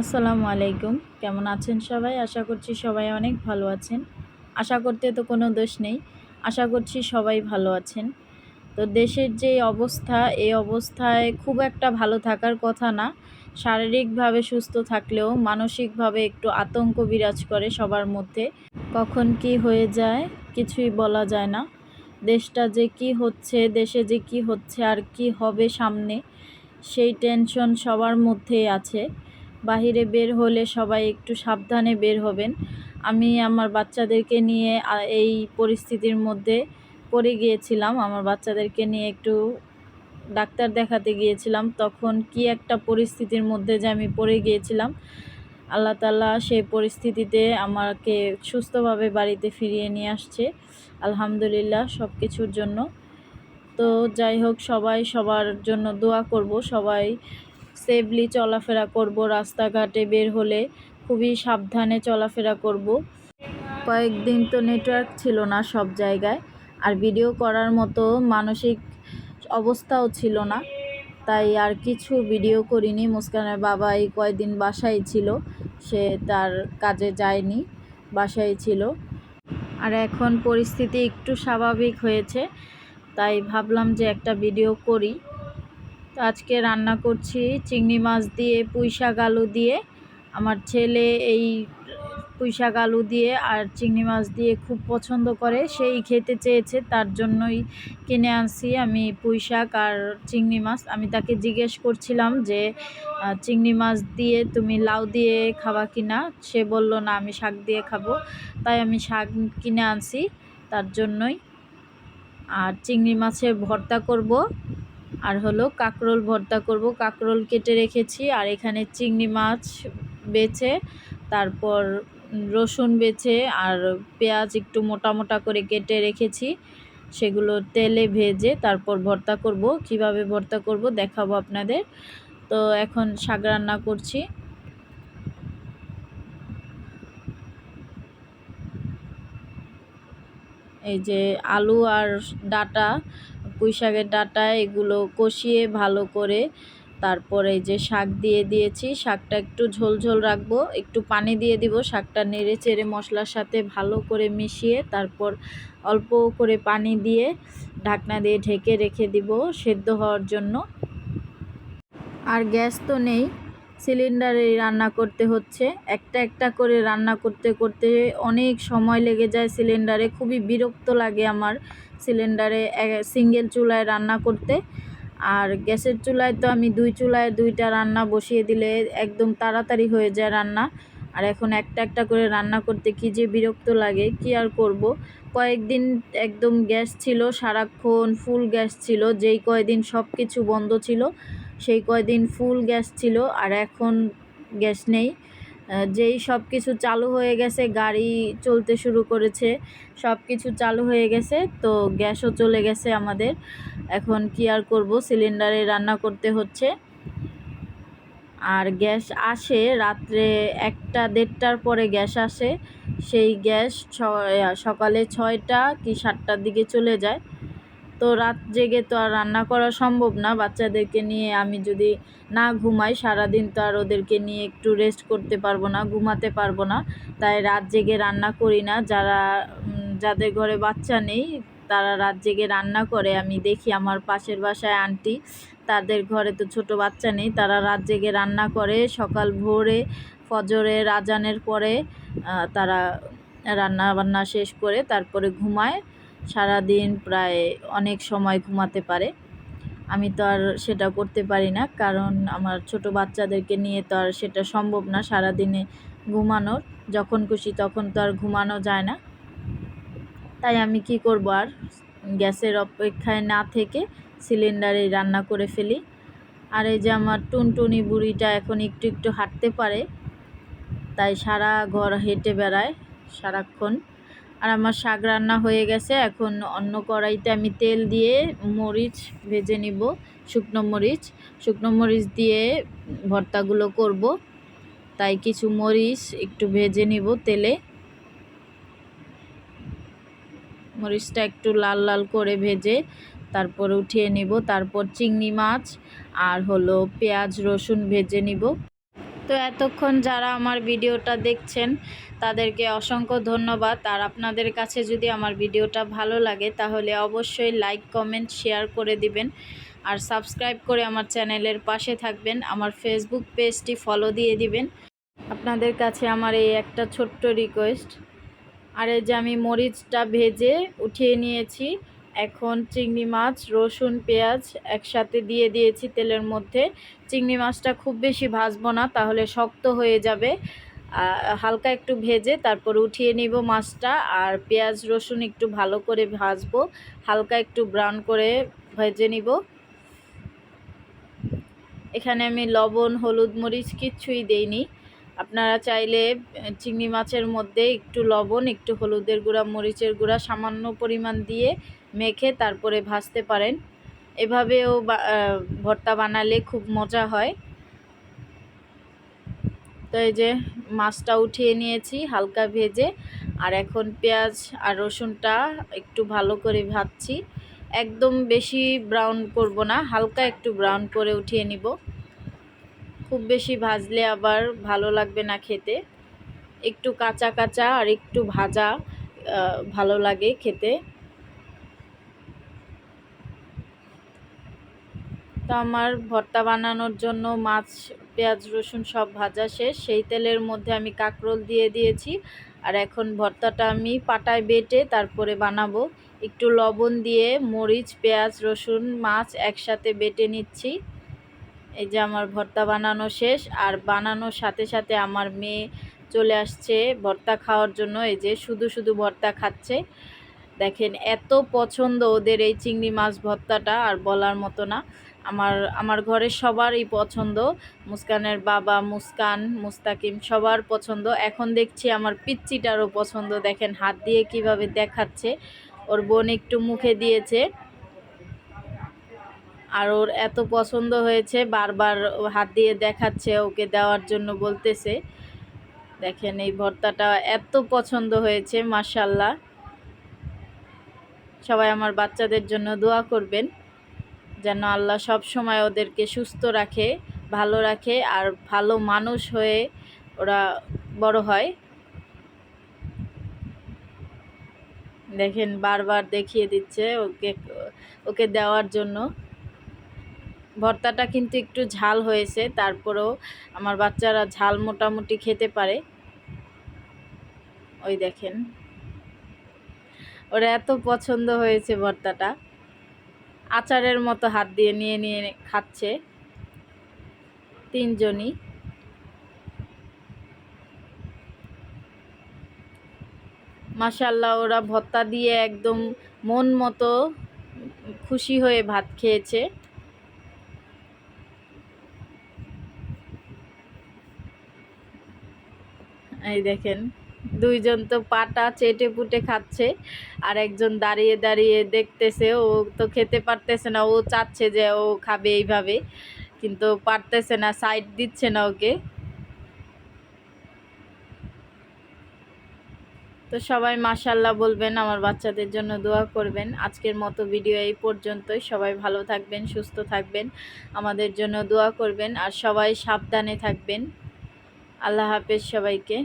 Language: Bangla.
আসসালামু আলাইকুম। কেমন আছেন সবাই? আশা করছি সবাই অনেক ভালো আছেন। আশা করতে তো কোনো দোষ নেই। আশা করছি সবাই ভালো আছেন। তো দেশের যে অবস্থা, এই অবস্থায় খুব একটা ভালো থাকার কথা না। শারীরিকভাবে সুস্থ থাকলেও মানসিকভাবে একটু আতঙ্ক বিরাজ করে সবার মধ্যে। কখন কি হয়ে যায় কিছুই বলা যায় না। দেশটা যে কি হচ্ছে, দেশে যে কি হচ্ছে আর কি হবে সামনে, সেই টেনশন সবার মধ্যেই আছে। বাহিরে বের হলে সবাই একটু সাবধানে বের হবেন। আমি আমার বাচ্চাদেরকে নিয়ে এই পরিস্থিতির মধ্যে পড়ে গিয়েছিলাম। আমার বাচ্চাদেরকে নিয়ে একটু ডাক্তার দেখাতে গিয়েছিলাম। তখন কি একটা পরিস্থিতির মধ্যে যে আমি পড়ে গিয়েছিলাম। আল্লাহ তাল্লাহ সেই পরিস্থিতিতে আমাকে সুস্থভাবে বাড়িতে ফিরিয়ে নিয়ে আসছে। আলহামদুলিল্লাহ সব কিছুর জন্য। তো যাই হোক, সবাই সবার জন্য দোয়া করব। সবাই সেফলি চলাফেরা করব, রাস্তাঘাটে বের হলে খুবই সাবধানে চলাফেরা করব। কয়েকদিন তো নেটওয়ার্ক ছিল না সব জায়গায়, আর ভিডিও করার মতো মানসিক অবস্থাও ছিল না। তাই আর কিছু ভিডিও করিনি। মুস্কানের বাবা এই কয়েকদিন বাসায় ছিল, সে তার কাজে যায়নি, বাসায় ছিল। আর এখন পরিস্থিতি একটু স্বাভাবিক হয়েছে, তাই ভাবলাম যে একটা ভিডিও করি। তো আজকে রান্না করছি চিংড়ি মাছ দিয়ে, পুঁই শাক আলু দিয়ে। আমার ছেলে এই পুঁই শাক আলু দিয়ে আর চিংড়ি মাছ দিয়ে খুব পছন্দ করে। সেই খেতে চেয়েছে, তার জন্যই কিনে আনছি আমি পুঁই শাক আর চিংড়ি মাছ। আমি তাকে জিজ্ঞেস করছিলাম যে চিংড়ি মাছ দিয়ে তুমি লাউ দিয়ে খাবা কিনা সে বলল, না, আমি শাক দিয়ে খাব। তাই আমি শাক কিনে আনছি তার জন্যই। আর চিংড়ি মাছের ভর্তা করব। আর হলো কাঁকরোল ভর্তা করব। কাঁকরোল কেটে রেখেছি আর এখানে চিংড়ি মাছ বেছে, তারপর রসুন বেছে আর পেঁয়াজ একটু মোটা মোটা করে কেটে রেখেছি। সেগুলো তেলে ভেজে তারপর ভর্তা করব। কীভাবে ভর্তা করব দেখাবো আপনাদের। তো এখন শাক রান্না করছি। এই যে আলু আর ডাটা পুঁই শাকের ডাঁটা এগুলো কষিয়ে ভালো করে তারপরে যে শাক দিয়ে দিয়েছি, শাকটা একটু ঝোল ঝোল রাখব, একটু পানি দিয়ে দিব, শাকটা নেড়ে চেড়ে মশলার সাথে ভালো করে মিশিয়ে তারপর অল্প করে পানি দিয়ে ঢাকনা দিয়ে ঢেকে রেখে দিব সেদ্ধ হওয়ার জন্য। আর গ্যাস তো নেই। সিলিন্ডারে রান্না করতে হচ্ছে। একটা একটা করে রান্না করতে করতে অনেক সময় লেগে যায় সিলিন্ডারে। খুবই বিরক্ত লাগে আমার সিলিন্ডারে সিঙ্গেল চুলায় রান্না করতে। আর গ্যাসের চুলায় তো আমি দুই চুলায় দুইটা রান্না বসিয়ে দিলে একদম তাড়াতাড়ি হয়ে যায় রান্না। আর এখন একটা একটা করে রান্না করতে কি যে বিরক্ত লাগে, কি আর করব? কয়েকদিন একদম গ্যাস ছিল, সারাক্ষণ ফুল গ্যাস ছিল, যেই কয়েকদিন সব কিছু বন্ধ ছিল। সেই কয়দিন ফুল গ্যাস ছিল আর এখন গ্যাস নেই। যেই সব কিছু চালু হয়ে গেছে, গাড়ি চলতে শুরু করেছে, সব কিছু চালু হয়ে গেছে, তো গ্যাসও চলে গেছে আমাদের। এখন কি আর করব সিলিন্ডারে রান্না করতে হচ্ছে। আর গ্যাস আসে রাত্রে একটা দেড়টার পরে গ্যাস আসে। সেই গ্যাস ছ সকালে ছয়টা কি সাতটার দিকে চলে যায়। তো রাত জেগে তো আর রান্না করা সম্ভব না। বাচ্চাদেরকে নিয়ে আমি যদি না ঘুমাই, সারাদিন তো আর ওদেরকে নিয়ে একটু রেস্ট করতে পারব না, ঘুমাতে পারব না। তাই রাত জেগে রান্না করি না। যারা যাদের ঘরে বাচ্চা নেই, তারা রাত জেগে রান্না করে। আমি দেখি আমার পাশের বাসায় আন্টি, তাদের ঘরে তো ছোট বাচ্চা নেই, তারা রাত জেগে রান্না করে। সকাল ভোরে ফজরে রাজানের পরে তারা রান্না বান্না শেষ করে তারপরে ঘুমায়। সারাদিন প্রায় অনেক সময় ঘুমাতে পারে। আমি তো আর সেটা করতে পারি না, কারণ আমার ছোট বাচ্চাদেরকে নিয়ে তো আর সেটা সম্ভব না সারাদিনে ঘুমানোর। যখন খুশি তখন তো আর ঘুমানো যায় না। তাই আমি কি করব আর? গ্যাসের অপেক্ষায় না থেকে সিলিন্ডারে রান্না করে ফেলি। আর এই যে আমার টুনটুনি বুড়িটা এখন একটু একটু হাঁটতে পারে, তাই সারা ঘর হেঁটে বেড়ায় সারাক্ষণ। আর আমার শাক রান্না হয়ে গেছে। এখন অন্য কড়াইতে আমি তেল দিয়ে মরিচ ভেজে নিব, শুকনো মরিচ। শুকনো মরিচ দিয়ে ভর্তাগুলো করব। তাই কিছু মরিচ একটু ভেজে নিব তেলে। মরিচটা একটু লাল লাল করে ভেজে তারপর উঠিয়ে নিব। তারপর চিংড়ি মাছ আর হলো পেঁয়াজ রসুন ভেজে নিব। তো এতক্ষণ যারা আমার ভিডিওটা দেখছেন, তাদেরকে অসংখ্য ধন্যবাদ। আর আপনাদের কাছে যদি আমার ভিডিওটা ভালো লাগে, তাহলে অবশ্যই লাইক, কমেন্ট, শেয়ার করে দিবেন। আর সাবস্ক্রাইব করে আমার চ্যানেলের পাশে থাকবেন। আমার ফেসবুক পেজটি ফলো দিয়ে দিবেন। আপনাদের কাছে আমার এই একটা ছোট্ট রিকোয়েস্ট আর এই যে আমি মরিচটা ভেজে উঠিয়ে নিয়েছি এখন চিংড়ি মাছ, রসুন, পেঁয়াজ একসাথে দিয়ে দিয়েছি তেলের মধ্যে। চিংড়ি মাছটা খুব বেশি ভাজবো না, তাহলে শক্ত হয়ে যাবে। হালকা একটু ভেজে তারপর উঠিয়ে নিব মাছটা আর পেঁয়াজ, রসুন একটু ভালো করে ভাজবো। হালকা একটু ব্রাউন করে ভেজে নিব। এখানে আমি লবণ, হলুদ মরিচ কিচ্ছুই দেইনি। আপনারা চাইলে চিংড়ি মাছের মধ্যে একটু লবণ, একটু হলুদের গুঁড়া, মরিচের গুঁড়া সামান্য পরিমাণ দিয়ে মেখে তারপরে ভাজতে পারেন। এভাবেও ভর্তা বানালে খুব মজা হয়। তো এই যে মাছটা উঠিয়ে নিয়েছি হালকা ভেজে, আর এখন পেঁয়াজ আর রসুনটা একটু ভালো করে ভাজছি। একদম বেশি ব্রাউন করব না, হালকা একটু ব্রাউন করে উঠিয়ে নিব। খুব বেশি ভাজলে আবার ভালো লাগবে না খেতে। একটু কাঁচা কাঁচা আর একটু ভাজা ভালো লাগে খেতে। তো আমার ভর্তা বানানোর জন্য মাছ, পেঁয়াজ, রসুন সব ভাজা শেষ। সেই তেলের মধ্যে আমি কাঁকরোল দিয়ে দিয়েছি। আর এখন ভর্তাটা আমি পাটায় বেটে তারপরে বানাবো। একটু লবণ দিয়ে মরিচ, পেঁয়াজ, রসুন, মাছ একসাথে বেটে নিচ্ছি। এই যে আমার ভর্তা বানানো শেষ। আর বানানোর সাথে সাথে আমার মেয়ে চলে আসছে ভর্তা খাওয়ার জন্য। এই যে শুধু শুধু ভর্তা খাচ্ছে। দেখেন, এত পছন্দ ওদের এই চিংড়ি মাছ ভর্তাটা, আর বলার মতো না। আমার আমার ঘরের সবারই পছন্দ। মুস্কানের বাবা মুস্কান, মুস্তাকিম সবার পছন্দ। এখন দেখছি আমার পিচ্চিটারও পছন্দ। দেখেন হাত দিয়ে কীভাবে দেখাচ্ছে। ওর বোন একটু মুখে দিয়েছে। আর ওর এত পছন্দ হয়েছে, বারবার হাত দিয়ে দেখাচ্ছে, ওকে দেওয়ার জন্য বলতেছে। দেখেন এই ভর্তাটা এত পছন্দ হয়েছে মার্শাল্লাহ সবাই আমার বাচ্চাদের জন্য দোয়া করবেন। যেন আল্লাহ সব সময় ওদেরকে সুস্থ রাখে, ভালো রাখে আর ভালো মানুষ হয়ে ওরা বড় হয়। দেখেন বারবার দেখিয়ে দিচ্ছে ওকে ওকে দেওয়ার জন্য। ভর্তাটা কিন্তু একটু ঝাল হয়েছে, তারপরেও আমার বাচ্চারা ঝাল মোটামুটি খেতে পারে। ওই দেখেন। ওরা এত পছন্দ হয়েছে ভর্তাটা। আচারের মতো হাত দিয়ে নিয়ে নিয়ে খাচ্ছে তিনজনই। মাসাল্লাহ ওরা ভত্তা দিয়ে একদম মন মতো খুশি হয়ে ভাত খেয়েছে। এই দেখেন দুইজন তো পাটা চেটে পুটে খাচ্ছে, আর একজন দাঁড়িয়ে দাঁড়িয়ে দেখতেছে, ও তো খেতে পারতেছে না, ও চাচ্ছে যে ও খাবে এইভাবে, কিন্তু পারতেছে না সাইড দিচ্ছে না ওকে। তো সবাই মাশাল্লাহ বলবেন, আমার বাচ্চাদের জন্য দোয়া করবেন। আজকের মতো ভিডিও এই পর্যন্তই। সবাই ভালো থাকবেন, সুস্থ থাকবেন, আমাদের জন্য দোয়া করবেন, আর সবাই সাবধানে থাকবেন। আল্লাহ হাফেজ সবাইকে।